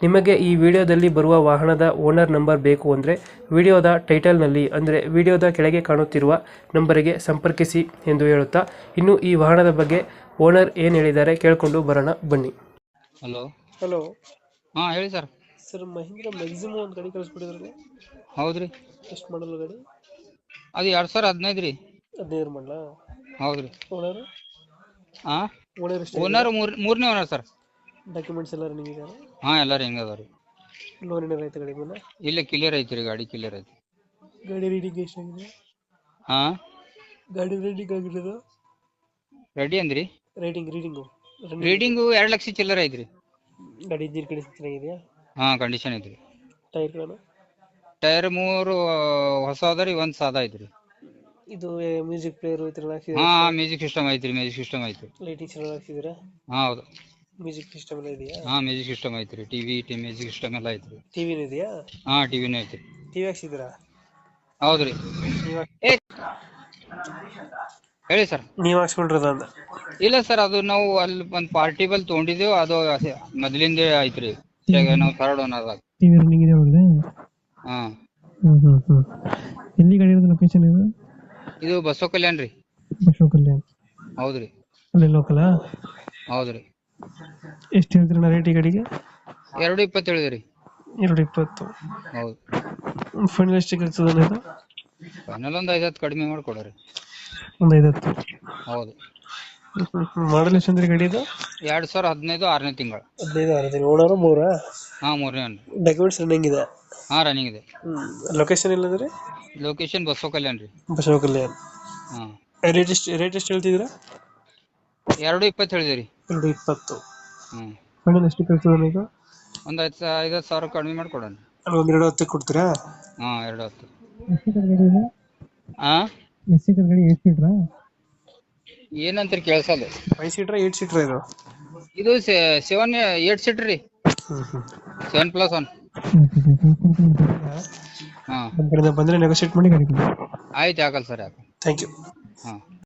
ನಿಮಗೆ ಈ ವಿಡಿಯೋದಲ್ಲಿ ಬರುವ ವಾಹನದ ಓನರ್ ನಂಬರ್ ಬೇಕು ಅಂದರೆ ವಿಡಿಯೋದ ಟೈಟಲ್ನಲ್ಲಿ ಅಂದರೆ ವಿಡಿಯೋದ ಕೆಳಗೆ ಕಾಣುತ್ತಿರುವ ನಂಬರಿಗೆ ಸಂಪರ್ಕಿಸಿ ಎಂದು ಹೇಳುತ್ತಾ ಇನ್ನು ಈ ವಾಹನದ ಬಗ್ಗೆ ಓನರ್ ಏನು ಹೇಳಿದ್ದಾರೆ ಕೇಳಿಕೊಂಡು ಬರೋಣ ಬನ್ನಿ. ಹಲೋ. ಹಲೋ. ಹಾಂ ಹೇಳಿ ಸರ್. ಸರ್ ಮಹೀಂದ್ರ ಮ್ಯಾಕ್ಸಿಮಮ್ ಒಂದು ಗಾಡಿ ಕಳಿಸ್ಬಿಟ್ಟಿದ್ರಲ್ಲ ಹೌದ್ರಿ. ಎಷ್ಟು ಮಾಡಲ್ಲ ಗಾಡಿ? ಅದು ಎರಡು ಸಾವಿರ ಹದಿನೈದು ರೀ. ಹದಿನೈದು ಮಾಡಲ? ಹೌದ್ರಿ. ಓನರ್? ಹಾಂ ಓನರ್ ಓನರ್ ಮೂರನೇ ಓನರ್ ಸರ್. ಡಾಕ್ಯುಮೆಂಟ್ಸ್ ಎಲ್ಲ ರನ್ನಿಂಗ್ ಇದೆ ಹಾಂ ಎಲ್ಲ ಹೆಂಗೆ ಅದಾವ ರೀ ಲೋನ್ ಏನಾರ ಐತೆ ಗಾಡಿ ಮೇಲೆ ಇಲ್ಲೇ ಕ್ಲಿಯರ್ ಐತಿ ರೀ ಗಾಡಿ ಕ್ಲಿಯರ್ ಐತಿ ಗಾಡಿ ರೀಡಿಂಗ್ ಎಷ್ಟಾಗಿದೆ ಹಾಂ? ಗಾಡಿ ರೀಡಿಂಗ್ ಆಗಿರೋದು? ರೆಡಿ ಅಂದ್ರಿ? ರೇಟಿಂಗ್ ರೀಡಿಂಗು ರೀಡಿಂಗು ಎರಡು ಲಕ್ಷ ಚಿಲ್ಲರ್ ಐತ್ರಿ. ಗಾಡಿ ಇಂಜಿನ್ ಕಂಡೀಷನ್ ಚೆನ್ನಾಗಿದೆಯಾ ಹಾಂ ಕಂಡೀಷನ್ ಐತ್ರಿ. ಟೈರ್ಗಳು ಟೈರ್ ಮೂರು ಹೊಸ ಅದ ರೀ ಒಂದು ಸಾದಾ ಐತ್ರಿ. ಇದು ಮ್ಯೂಸಿಕ್ ಪ್ಲೇಯರ್ ಐತ್ರಲ್ಲ ಹಾಂ ಮ್ಯೂಸಿಕ್ ಸಿಸ್ಟಮ್ ಐತ್ರಿ ಮ್ಯೂಸಿಕ್ ಸಿಸ್ಟಮ್ ಐತ್ರಿ. ಲೈಟಿಂಗ್ ಚೆನ್ನಾಗಿ ಹಾಕ್ಸಿದ್ದೀರಾ? ಹಾಂ ಹೌದು. ಮ್ಯೂಸಿಕ್ ಸಿಸ್ಟಮ್ ಎಲ್ಲ ಇದೆಯಾ? ಹಾ ಮ್ಯೂಸಿಕ್ ಸಿಸ್ಟಮ್ ಐತ್ರಿ. ಟಿವಿ ಟಿ ಮ್ಯೂಸಿಕ್ ಸಿಸ್ಟಮ್ ಎಲ್ಲ ಐತ್ರಿ. ಟಿವಿನೂ ಇದೆಯಾ? ಹಾ ಟಿವಿನು ಐತ್ರಿ. ಟಿವಿ ಹಾಕ್ಸಿದ್ದೀರಾ? ಹೌದ್ರಿ. ಏ ಹೇಳಿ ಸರ್. ನೀವು ಹಾಕ್ಸ್ಕೊಂಡಿರೋದ ಅಂತ ಇಲ್ಲ ಸರ್ ಅದು ನಾವು ಅಲ್ಲಿ ಒಂದು ಪಾರ್ಟಿ ಬಲ್ ತೊಗೊಂಡಿದ್ದೇವು ಅದು ಅಸೆ- ಮೊದಲಿಂದ ಐತ್ರಿ. ಈಗ ನಾವು ಥರ್ಡ್ ಓನರ್ ಟಿವಿ ರನ್ನಿಂಗ್ ಇದೆ ಒಳಗಡೆ? ಹಾ. ಹ್ಞೂ ಎಲ್ಲಿ ಗಾಡಿ ಇರೋದು ಲೊಕೇಶನ್ ಇದು? ಇದು ಬಸವ ಕಲ್ಯಾಣ್ ರೀ ಬಸವ ಕಲ್ಯಾಣ್. ಹೌದ್ರಿ. ಅಲ್ಲಿ ಲೋಕಲಾ ಹೌದ್ರಿ. ಎಷ್ಟು ಹೇಳ್ತೀರಣ್ಣ ರೇಟ್ ಈ ಗಾಡಿಗೆ ಎರಡು ಇಪ್ಪತ್ತು ಹೇಳಿದ್ರಿ. ಎರಡು ಇಪ್ಪತ್ತು. ಹೌದು. ಫೈನಲ್ ಎಷ್ಟಕ್ಕೆ ಇದು? ಫೈನಲ್ ಒಂದು ಐದು ಹತ್ತು ಕಡಿಮೆ ಮಾಡ್ಕೊಡ್ರಿ. ಒಂದು ಹೌದು. ಮಾಡಲ್ ಎಷ್ಟು ಅಂದ್ರೆ ಗಾಡಿ ಇದು? ಎರಡು ಸಾವಿರ ಹದಿನೈದು ಆರನೇ ತಿಂಗಳು. ಹದಿನೈದು ಆರು ತಿಂಗಳು. ಓನರು ಮೂರಾ? ಹಾ ಮೂರನೇ ಒನ್ ಡಾಕ್ಯುಮೆಂಟ್ಸ್ ರನ್ನಿಂಗ್ ಇದೆ? ಹಾ ರನ್ನಿಂಗ್ ಇದೆ. ಲೊಕೇಶನ್ ಇಲ್ಲಂದ್ರೆ ಲೊಕೇಶನ್ ಬಸವ ಕಲ್ಯಾಣ ರೀ ಬಸವ ಕಲ್ಯಾಣ. ಹಾ. ರೇಟ್ ಎಷ್ಟು ರೇಟ್ ಎಷ್ಟು ಹೇಳ್ತಿದ್ದೀರಾ? ಎರಡು ಇಪ್ಪತ್ತು ಹೇಳಿದಿರಿ ಎರಡು ಇಪ್ಪತ್ತು ಹ್ಮ್ ಫೈನಲ್ ಎಷ್ಟು ಕಳ್ತದೆ ಈಗ ಒಂದು ಐದು ಸಾ- ಐದು ಹತ್ತು ಸಾವಿರ ಕಡಿಮೆ ಮಾಡ್ಕೊಡೋಣ ಅಲ್ಲಿ ಒಂದು ಎರಡು ಹತ್ತಕ್ಕೆ ಕೊಡ್ತೀರಾ ಹಾ ಎರಡು ಹತ್ತು ಎಷ್ಟು ಗಾಡಿ ಇದೆ ಹಾ ಎಷ್ಟು ಸೀಟರ್ ಗಾಡಿ ಏಟ್ ಸೀಟ್ರಾ ಏನಂತೀರಿ ಕೇಳ್ಸಲ್ಲ ಫೈವ್ ಸೀಟ್ರಾ ಏಟ್ ಸೀಟ್ರಾ ಇದು ಇದು seven eight seater seven plus one ಹಾ ನಮ್ಮ ಕಡೆಯಿಂದ ಬಂದರೆ ನೆಗೋಷಿಯೇಟ್ ಮಾಡಿ ಗಾಡಿ ಕೊಡಿ ಆಯ್ತು ಹಾಕಲ್ ಸರ್ ಯಾಕೆ ಥ್ಯಾಂಕ್ ಯು ಹಾಂ